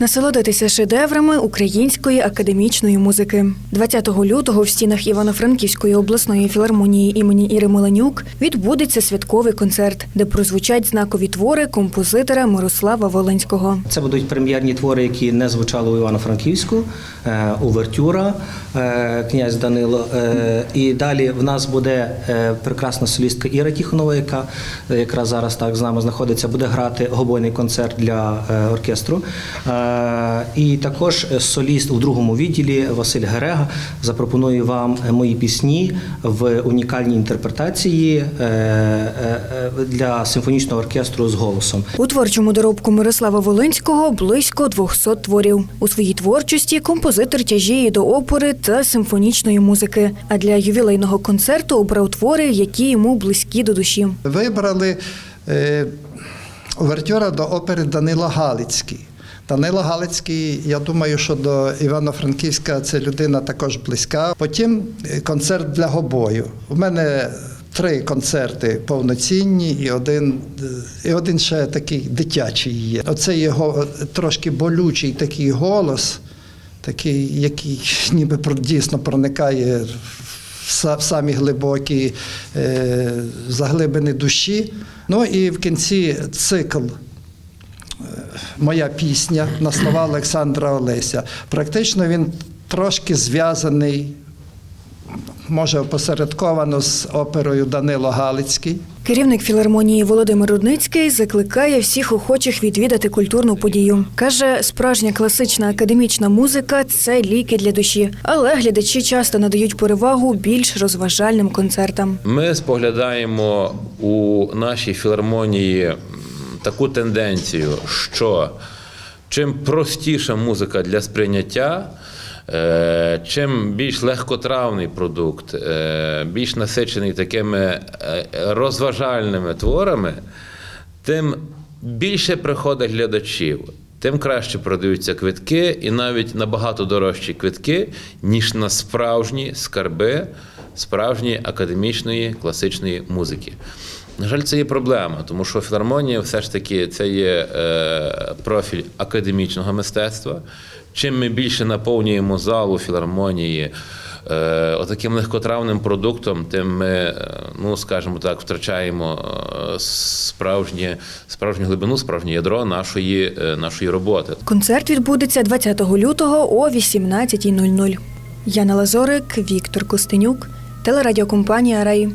Насолодитися шедеврами української академічної музики 20 лютого в стінах Івано-Франківської обласної філармонії імені Іри Миленюк відбудеться святковий концерт, де прозвучать знакові твори композитора Мирослава Волинського. Це будуть прем'єрні твори, які не звучали у Івано-Франківську, е, Увертюра, е, князь Данило. Е, І далі в нас буде прекрасна солістка Іра Тіхонова, яка якраз зараз так з нами знаходиться, буде грати гобойний концерт для оркестру. Е, І також соліст у другому відділі Василь Герега запропонує вам мої пісні в унікальній інтерпретації е, е, е, для симфонічного оркестру з голосом. У творчому доробку Мирослава Волинського близько 200 творів. У своїй творчості композитор тяжіє до опери та симфонічної музики. А для ювілейного концерту обрав твори, які йому близькі до душі. Вибрали е, увертюра до опери Данила Галицький. Данило Галицький, я думаю, що до Івано-Франківська це людина також близька. Потім е, концерт для гобою. У мене три концерти повноцінні, і один, е, і один ще такий дитячий є. Оце його е, трошки болючий такий голос, такий, який ніби дійсно проникає в са- в самі глибокі заглибини душі. Ну і в кінці цикл. Моя пісня на слова Олександра Олеся. Практично він трошки зв'язаний, може опосередковано з оперою Данило Галицький. Керівник філармонії Володимир Рудницький закликає всіх охочих відвідати культурну подію. Каже, справжня класична академічна музика це ліки для душі, але глядачі часто надають перевагу більш розважальним концертам. Ми споглядаємо у нашій філармонії таку тенденцію, що чим простіша музика для сприйняття, е, чим більш легкотравний продукт, е, більш насичений такими е, розважальними творами, тим більше приходить глядачів. Тим краще продаються квитки, і навіть набагато дорожчі квитки, ніж на справжні скарби справжньої академічної класичної музики. На жаль, це є проблема, тому що філармонія все ж таки це є е, профіль академічного мистецтва. Чим ми більше наповнюємо залу філармонії е, отаким легкотравним продуктом, тим ми, е, ну скажімо так, втрачаємо справжнє, справжню глибину, справжнє ядро нашої, нашої роботи. Концерт відбудеться 20 лютого о 18.00. Яна Лазорик, Віктор Костенюк, телерадіокомпанія Раї.